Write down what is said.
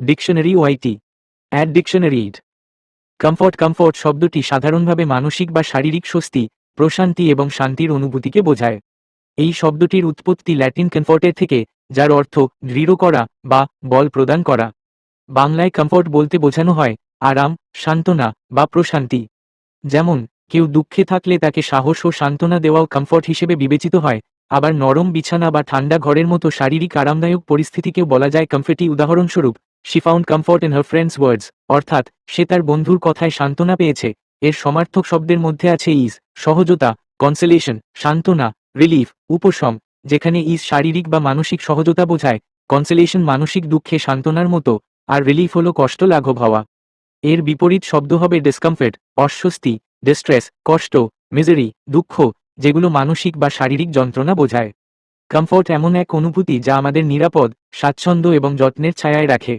Dictionary ওয়াইটি অ্যাড dictionary ইড কমফর্ট কমফর্ট শব্দটি সাধারণভাবে মানসিক বা শারীরিক স্বস্তি, প্রশান্তি এবং শান্তির অনুভূতিকে বোঝায়। এই শব্দটির উৎপত্তি ল্যাটিন কমফর্টের থেকে, যার অর্থ দৃঢ় করা বা বল প্রদান করা। বাংলায় কমফর্ট বলতে বোঝানো হয় আরাম, সান্ত্বনা বা প্রশান্তি। যেমন, কেউ দুঃখে থাকলে তাকে সাহস ও সান্ত্বনা দেওয়াও কমফর্ট হিসেবে বিবেচিত হয়, আবার নরম বিছানা বা ঠান্ডা ঘরের মতো শারীরিক আরামদায়ক পরিস্থিতিকেও বলা যায় কমফর্টি উদাহরণস্বরূপ। She found comfort in her friends words অর্থাৎ, সে তার বন্ধুর কথায় সান্ত্বনা পেয়েছে। এর সমার্থক শব্দের মধ্যে আছে ইজ সহজতা কনসেলেশন সান্ত্বনা রিলিফ উপশম, যেখানে ইজ শারীরিক বা মানসিক সহজতা বোঝায়। কনসেলেশন মানসিক দুঃখে সান্ত্বনার মতো, আর রিলিফ হলো কষ্ট লাঘব হওয়া। এর বিপরীত শব্দ হবে ডিসকমফর্ট অস্বস্তি ডিস্ট্রেস কষ্ট মিজারি দুঃখ, যেগুলো মানসিক বা শারীরিক যন্ত্রণা বোঝায়। কমফর্ট এমন এক অনুভূতি যা আমাদের নিরাপদ, স্বাচ্ছন্দ্য এবং যত্নের ছায়ায় রাখে।